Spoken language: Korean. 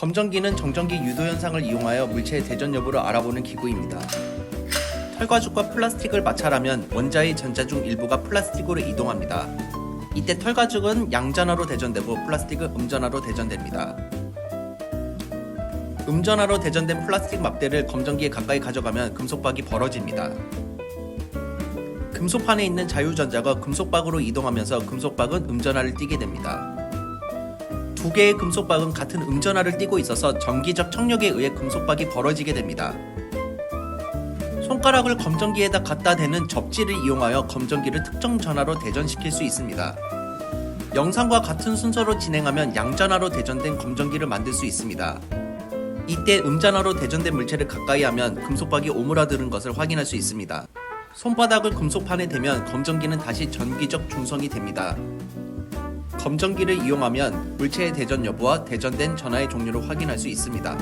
검정기는 정전기 유도 현상을 이용하여 물체의 대전 여부를 알아보는 기구입니다. 털가죽과 플라스틱을 마찰하면 원자의 전자 중 일부가 플라스틱으로 이동합니다. 이때 털가죽은 양전하로 대전되고 플라스틱은 음전하로 대전됩니다. 음전하로 대전된 플라스틱 막대를 검정기에 가까이 가져가면 금속박이 벌어집니다. 금속판에 있는 자유전자가 금속박으로 이동하면서 금속박은 음전하를 띠게 됩니다. 두 개의 금속박은 같은 음전하를 띠고 있어서 전기적 청력에 의해 금속박이 벌어지게 됩니다. 손가락을 검정기에다 갖다 대는 접지를 이용하여 검정기를 특정 전하로 대전시킬 수 있습니다. 영상과 같은 순서로 진행하면 양전하로 대전된 검정기를 만들 수 있습니다. 이때 음전하로 대전된 물체를 가까이 하면 금속박이 오므라드는 것을 확인할 수 있습니다. 손바닥을 금속판에 대면 검정기는 다시 전기적 중성이 됩니다. 검정기를 이용하면 물체의 대전 여부와 대전된 전하의 종류를 확인할 수 있습니다.